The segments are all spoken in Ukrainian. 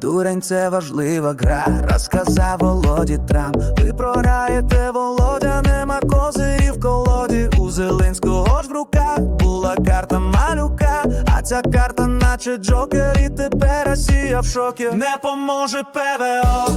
Дурень це важлива гра, розказав Володі Трам. Ви програєте, Володя, нема козирів в колоді. У Зеленського ж в руках була карта малюка, а ця карта, наче джокер, і тепер Росія в шокі. Не поможе ПВО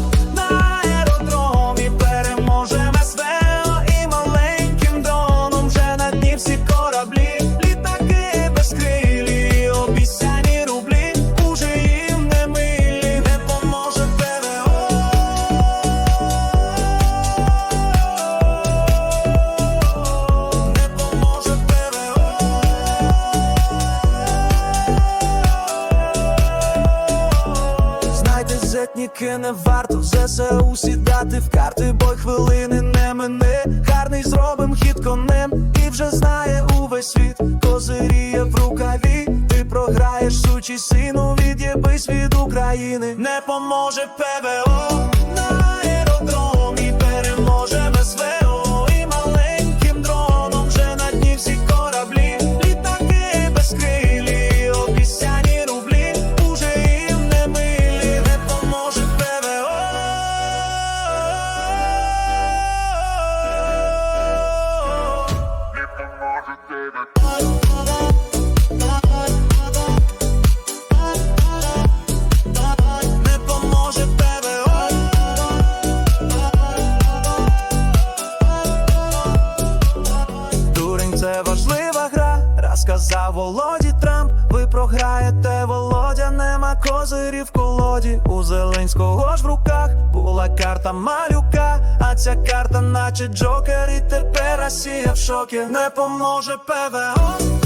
Знайте, не варто в ЗСУ сідати в карти, бо й хвилини не мине. Гарний зробим хід конем, і вже знає увесь світ. Козиріє в рукаві, ти програєш сучий сину, від'єбись від України. Не поможе ПВО розказав Володі Трамп. Ви програєте, Володя, нема козирів в колоді. У Зеленського ж в руках була карта малюка, а ця карта, наче джокер, і тепер Росія в шокі. Не поможе ПВО